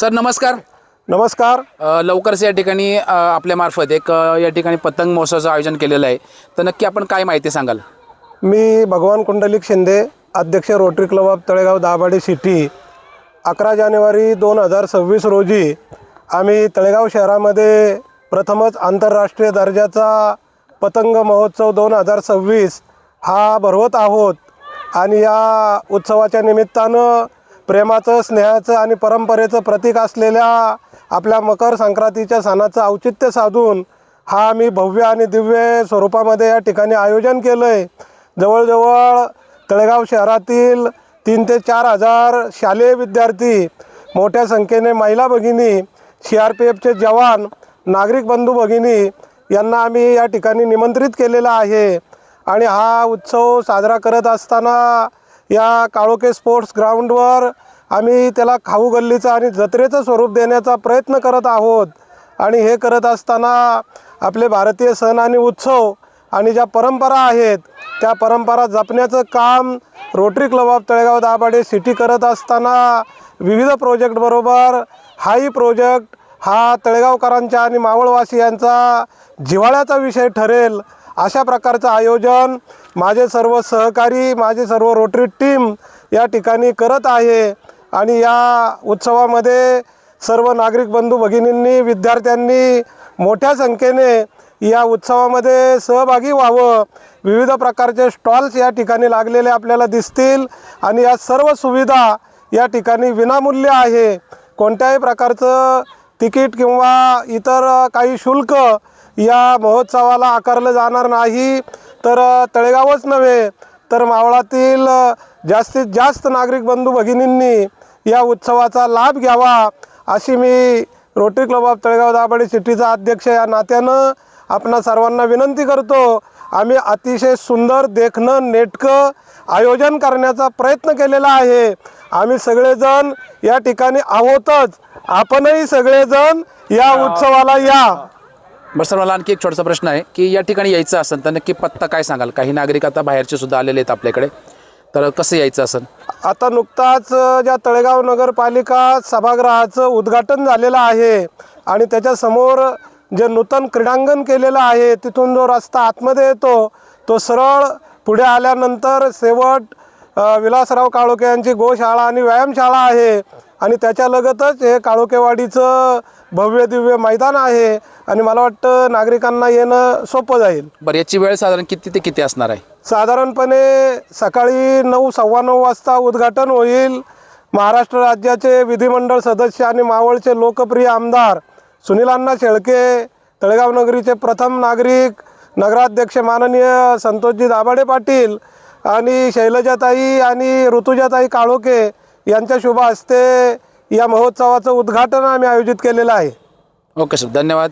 Sir नमस्कार. नमस्कार. अ, लवकरच या ठिकाणी अ, आपल्यामार्फत एक अ, या ठिकाणी पतंग महोत्सवाचं आयोजन केलेलं आहे. तर नक्की आपण काय माहिती सांगाल? मी भगवान कुंडलिक शिंदे अध्यक्ष Rotary club of Talegaon Dabhade city. अकरा जानेवारी दोन हजार सव्वीस रोजी आम्ही तळेगाव शहरामध्ये प्रथमच आंतरराष्ट्रीय दर्जाचा पतंग महोत्सव दोन हजार सव्वीस हा भरवत आहोत. आणि या उत्सवाच्या निमित्तानं प्रेमाचं स्नेहाचं आणि परंपरेचं प्रतीक असलेल्या आपल्या मकर संक्रांतीच्या सणाचं औचित्य साधून हा आम्ही भव्य आणि दिव्य स्वरूपामध्ये या ठिकाणी आयोजन केलं आहे जवळजवळ तळेगाव शहरातील तीन ते चार हजार शालेय विद्यार्थी मोठ्या संख्येने महिला भगिनी सी आर पी एफचे जवान नागरिक बंधू भगिनी यांना आम्ही या ठिकाणी निमंत्रित केलेलं आहे. आणि हा उत्सव साजरा करत असताना या काळोखे स्पोर्ट्स ग्राउंडवर आम्ही त्याला खाऊ गल्लीचं आणि जत्रेचं स्वरूप देण्याचा प्रयत्न करत आहोत. आणि हे करत असताना आपले भारतीय सण आणि उत्सव आणि ज्या परंपरा आहेत त्या परंपरा जपण्याचं काम Rotary club of Talegaon Dabhade city करत असताना विविध प्रोजेक्टबरोबर हाही प्रोजेक्ट हा तळेगावकरांच्या आणि मावळवासियांचा जिव्हाळ्याचा विषय ठरेल अशा प्रकारचं आयोजन माझे सर्व सहकारी माझे सर्व रोटरी टीम या ठिकाणी करत आहे. आणि या उत्सवामध्ये सर्व नागरिक बंधू भगिनींनी विद्यार्थ्यांनी मोठ्या संख्येने या उत्सवामध्ये सहभागी व्हावं. विविध प्रकारचे स्टॉल्स या ठिकाणी लागलेले आपल्याला दिसतील आणि या सर्व सुविधा या ठिकाणी विनामूल्य आहे. कोणत्याही प्रकारचं तिकीट किंवा इतर काही शुल्क या महोत्सवाला आकारलं जाणार नाही. तर तळेगावच नव्हे तर मावळातील जास्तीत जास्त नागरिक बंधू भगिनींनी या उत्सवाचा लाभ घ्यावा अशी मी Rotary club of Talegaon Dabhade सिटीचा अध्यक्ष या नात्यानं आपणा सर्वांना विनंती करतो आम्ही अतिशय सुंदर देखणं नेटकं आयोजन करण्याचा प्रयत्न केलेला आहे. आम्ही सगळेजण या ठिकाणी आहोतच. आपणही सगळेजण या उत्सवाला या. बरं सर मला आणखी एक छोटासा प्रश्न आहे की या ठिकाणी यायचं असेल तर नक्की पत्ता काय सांगाल? काही नागरिक आता बाहेरचे सुद्धा आलेले आहेत आपल्याकडे. तर कसं यायचं असेल आता नुकताच ज्या तळेगाव नगरपालिका सभागृहाचं उद्घाटन झालेलं आहे आणि त्याच्यासमोर जे नूतन क्रीडांगण केलेलं आहे तिथून जो रस्ता आतमध्ये येतो तो सरळ पुढे आल्यानंतर शेवट विलासराव काळोखे यांची गोशाळा आणि व्यायामशाळा आहे आणि त्याच्यालगतच हे काळोखेवाडीचं भव्य दिव्य मैदान आहे आणि मला वाटतं नागरिकांना येणं सोपं जाईल. बरं याची वेळ साधारण किती ते किती असणार आहे? साधारणपणे सकाळी नऊ सव्वा नऊ वाजता उद्घाटन होईल. महाराष्ट्र राज्याचे विधिमंडळ सदस्य आणि मावळचे लोकप्रिय आमदार सुनीलांना शेळके तळेगाव नगरीचे प्रथम नागरिक नगराध्यक्ष माननीय संतोषजी दाभाडे पाटील आणि शैलजाताई आणि ऋतुजाताई काळोके यांच्या शुभ हस्ते या महोत्सवाचं उद्घाटन आम्ही आयोजित केलेलं आहे. ओके सर धन्यवाद.